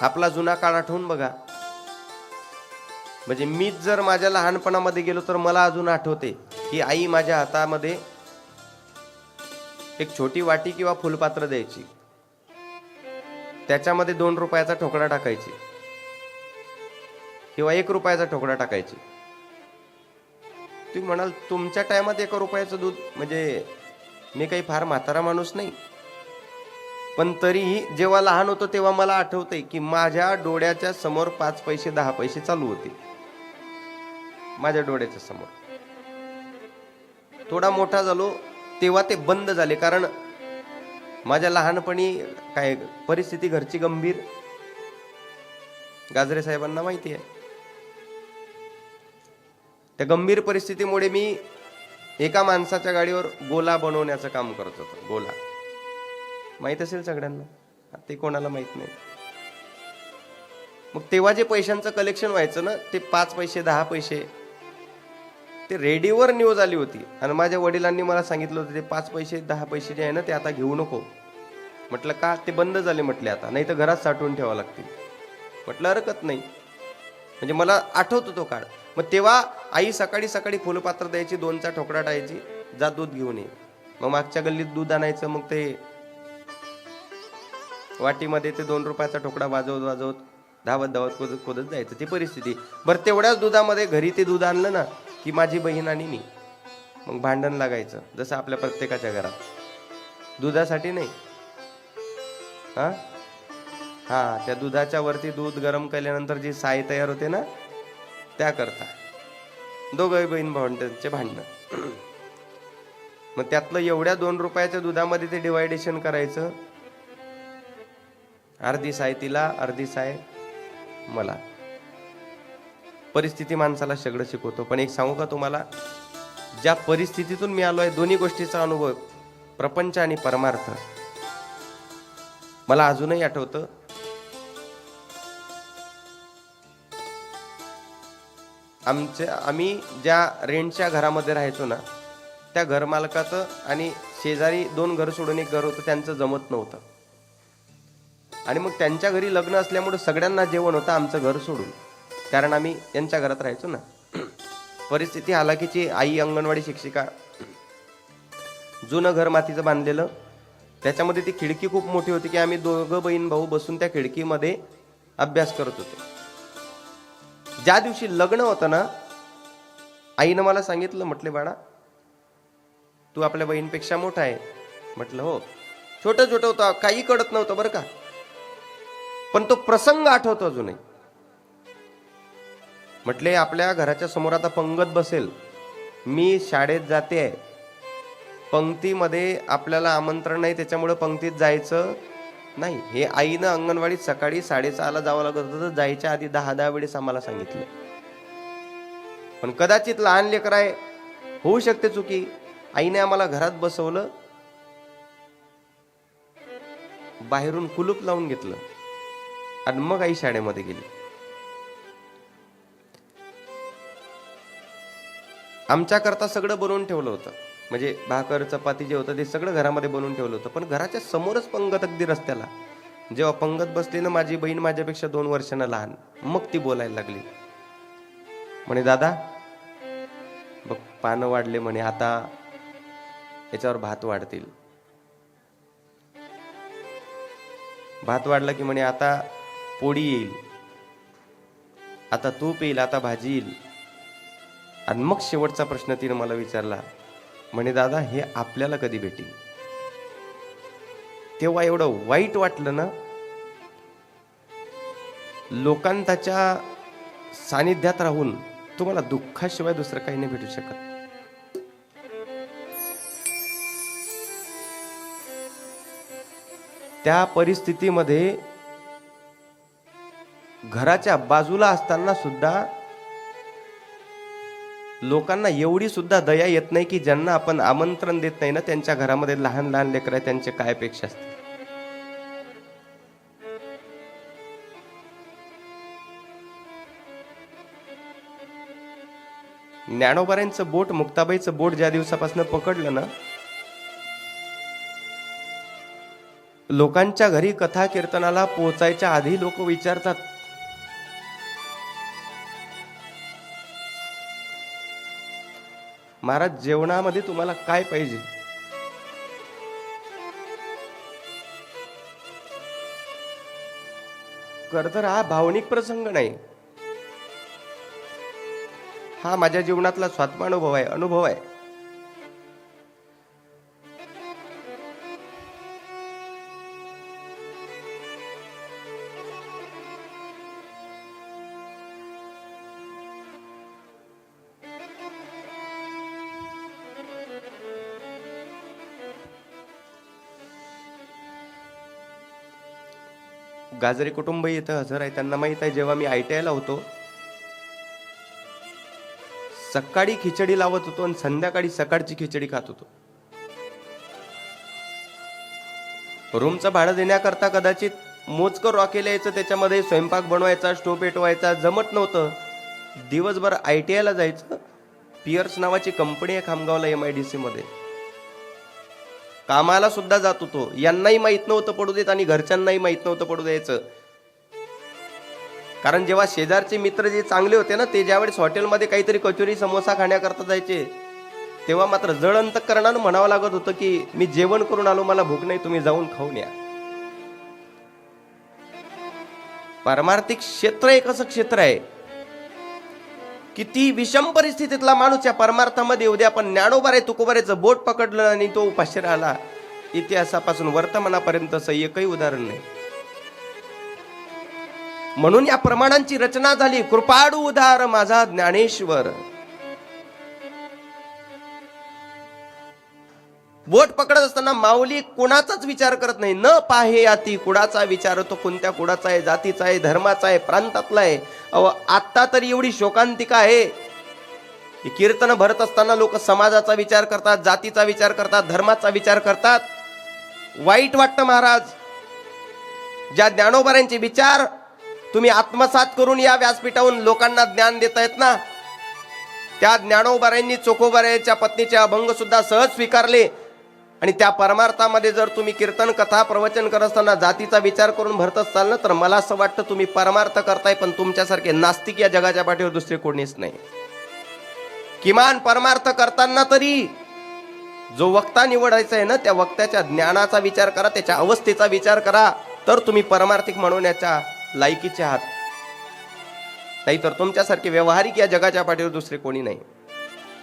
आपला जुना काळ आठवून बघा. म्हणजे मीच जर माझ्या लहानपणामध्ये गेलो तर मला अजून आठवते की आई माझ्या हातामध्ये एक छोटी वाटी किंवा फुलपात्र द्यायची. त्याच्यामध्ये दोन रुपयाचा ठोकळा टाकायची. किंवा एक रुपयाचा ठोकळा टाकायची. तुम्ही म्हणाल तुमच्या टायमात एका रुपयाचं दूध म्हणजे मी काही फार म्हातारा माणूस नाही. पण तरीही जेव्हा लहान होतो तेव्हा मला आठवतंय की माझ्या डोळ्याच्या समोर पाच पैसे दहा पैसे चालू होते. माझ्या डोळ्याच्या समोर. थोडा मोठा झालो तेव्हा ते बंद झाले कारण माझ्या लहानपणी काय परिस्थिती घरची गंभीर. गाजरे साहेबांना माहिती आहे. त्या गंभीर परिस्थितीमुळे मी एका माणसाच्या गाडीवर गोला बनवण्याचं काम करत होतो. गोला. माहीत असेल सगळ्यांना. ते कोणाला माहीत नाही. मग तेव्हा जे पैशांचं कलेक्शन व्हायचं ना ते पाच पैसे दहा पैसे ते रेडिओवर न्यूज आली होती. आणि माझ्या वडिलांनी मला सांगितलं होतं ते पाच पैसे दहा पैसे जे आहे ना ते आता घेऊ नको. म्हटलं का ते बंद झाले म्हटले आता. नाही तर घरात साठवून ठेवावं लागतील. म्हटलं हरकत नाही. म्हणजे मला आठवतो तो काळ. मग तेव्हा आई सकाळी सकाळी फुलपात्र द्यायची दोनचा ठोकळा टाळायची जा दूध घेऊन ये. मग मागच्या गल्लीत दूध आणायचं मग ते वाटीमध्ये ते दोन रुपयाचा ठोकडा वाजवत वाजवत धावत धावत खोदत खोदत जायचं. ती परिस्थिती. बरं तेवढ्याच दुधामध्ये घरी ते दूध आणलं ना की माझी बहीण आणि मी. मग भांडण लागायचं जसं आपल्या प्रत्येकाच्या घरात. दुधासाठी नाही. हा? हा त्या दुधाच्या वरती दूध गरम केल्यानंतर जी साय तयार होते ना त्याकरता दोघंही बहीण भावंडांचे भांडणं. मग त्यातलं एवढ्या दोन रुपयाच्या दुधामध्ये ते डिवायडेशन करायचं अर्धी साय तिला अर्धी साय मला. परिस्थिती माणसाला सगळं शिकवतो. पण एक सांगू का तुम्हाला? ज्या परिस्थितीतून मी आलो आहे दोन्ही गोष्टीचा अनुभव प्रपंच आणि परमार्थ. मला अजूनही आठवतं आमच्या आम्ही ज्या रेंटच्या घरामध्ये राहायचो ना त्या घरमालकाचं आणि शेजारी दोन घर सोडून एक घर होतं त्यांचं जमत नव्हतं. आणि मग त्यांच्या घरी लग्न असल्यामुळे सगळ्यांना जेवण होतं आमचं घर सोडून. कारण आम्ही यांच्या घरात राहायचो ना. परिस्थिती हालाकीची आई अंगणवाडी शिक्षिका. जुनं घर मातीचं बांधलेलं. त्याच्यामध्ये ती खिडकी खूप मोठी होती की आम्ही दोघं बहीण भाऊ बसून त्या खिडकीमध्ये अभ्यास करत होतो. ज्या दिवशी लग्न होतं ना आईनं मला सांगितलं म्हटले बाळा तू आपल्या बहीणपेक्षा मोठा आहे. म्हटलं हो. छोटं छोटं होतं काही कळत नव्हतं बरं का. पण तो प्रसंग आठवतो अजूनही. म्हटले आपल्या घराच्या समोर आता पंगत बसेल. मी शाळेत जाते. आहे पंक्तीमध्ये आपल्याला आमंत्रण नाही त्याच्यामुळे पंक्तीत जायचं नाही. हे आईनं अंगणवाडीत सकाळी साडेसहाला जावं लागत होतं तर जायच्या आधी दहा दहा वेळेस आम्हाला सांगितलं. पण कदाचित लहान लेकर आहे होऊ शकते चुकी. आईने आम्हाला घरात बसवलं. बाहेरून कुलूप लावून घेतलं. आणि मग आई शाळेमध्ये गेली. आमच्याकरता सगळं बनवून ठेवलं होतं. म्हणजे भाकर चपाती जे होतं ते सगळं घरामध्ये बनवून ठेवलं होतं. पण घराच्या समोरच पंगत अगदी रस्त्याला. जेव्हा पंगत बसली ना माझी बहीण माझ्यापेक्षा दोन वर्षांना लहान. मग ती बोलायला लागली. म्हणे दादा बघ पानं वाढले म्हणे आता याच्यावर भात वाढतील. भात वाढला की म्हणे आता पोळी येईल. आता तूप येईल आता भाजी येईल. आणि मग शेवटचा प्रश्न तिने मला विचारला म्हणे दादा हे आपल्याला कधी भेटेल? तेव्हा एवढं वाईट वाटलं ना लोकांताच्या सानिध्यात राहून तुम्हाला दुःखाशिवाय दुसरं काही नाही भेटू शकत. त्या परिस्थितीमध्ये घराच्या बाजूला असताना सुद्धा लोकांना एवढी सुद्धा दया येत नाही की ज्यांना आपण आमंत्रण देत नाही ना त्यांच्या घरामध्ये लहान लहान लेकर आहे त्यांचे काय अपेक्षा असते ज्ञानोबाऱ्यांचं बोट मुक्ताबाईचं बोट ज्या दिवसापासून पकडलं ना लोकांच्या घरी कथा कीर्तनाला पोचायच्या आधी लोक विचारतात महाराज जेवणामध्ये तुम्हाला काय पाहिजे? खर तर हा भावनिक प्रसंग नाही. हा माझ्या जीवनातला स्वात्मानुभव आहे अनुभव आहे. गाजरे कुटुंब इथं हजर आहे त्यांना माहीत आहे जेव्हा मी आय टी आयला होतो सकाळी खिचडी लावत होतो आणि संध्याकाळी सकाळची खिचडी खात होतो. रूमचं भाडं देण्याकरता कदाचित मोजकं रॉकेल यायचं त्याच्यामध्ये स्वयंपाक बनवायचा स्टोव पेटवायचा जमत नव्हतं. दिवसभर आय टी आयला जायचं. पियर्स नावाची कंपनी आहे खामगावला एम आय डी सीमध्ये कामाला सुद्धा जात होतो. यांनाही माहीत नव्हतं पडू देत आणि घरच्यांनाही माहीत नव्हतं पडू द्यायचं. कारण जेव्हा शेजारचे मित्र जे चांगले होते ना ते ज्यावेळेस हॉटेलमध्ये काहीतरी कचोरी समोसा खाण्याकरता जायचे तेव्हा मात्र जड अंतकरणानं म्हणावं लागत होतं की मी जेवण करून आलो मला भूक नाही तुम्ही जाऊन खाऊन या. पारमार्थिक क्षेत्र एक असं क्षेत्र आहे किती विषम परिस्थितीतला माणूस या परमार्थामध्ये उद्या पण ज्ञानोबारे तुकोबारेचं बोट पकडलं आणि तो उपाशी राहिला. इतिहासापासून वर्तमानापर्यंत एकही उदाहरण नाही. म्हणून या प्रमाणांची रचना झाली. कृपाडू उदार माझा ज्ञानेश्वर. बोट पकडत असताना माऊली कुणाचाच विचार करत नाही. न पाहे याती कुडाचा विचार तो कोणत्या कुडाचा आहे जातीचा आहे धर्माचा आहे प्रांतातला आहे. अहो आत्ता तरी एवढी शोकांतिका आहे. की कीर्तन भरत असताना लोक समाजाचा विचार करतात जातीचा विचार करतात धर्माचा विचार करतात. वाईट वाटतं महाराज. ज्या ज्ञानोबाऱ्यांचे विचार तुम्ही आत्मसात करून या व्यासपीठावरून लोकांना ज्ञान देतायत ना त्या ज्ञानोबाऱ्यांनी चोखोबाऱ्यांच्या पत्नीचे अभंग सुद्धा सहज स्वीकारले. आणि त्या परमार्थामध्ये जर तुम्ही कीर्तन कथा प्रवचन करत असताना जातीचा विचार करून भरत असाल ना तर मला असं वाटतं तुम्ही परमार्थ करताय पण तुमच्यासारखे नास्तिक या जगाच्या पाठीवर दुसरे कोणीच नाही. किमान परमार्थ करताना तरी जो वक्ता निवडायचा आहे ना त्या वक्त्याच्या ज्ञानाचा विचार करा त्याच्या अवस्थेचा विचार करा तर तुम्ही परमार्थिक म्हणवण्याच्या लायकीचे आहात. नाहीतर तुमच्यासारखे व्यवहारिक या जगाच्या पाठीवर दुसरे कोणी नाही.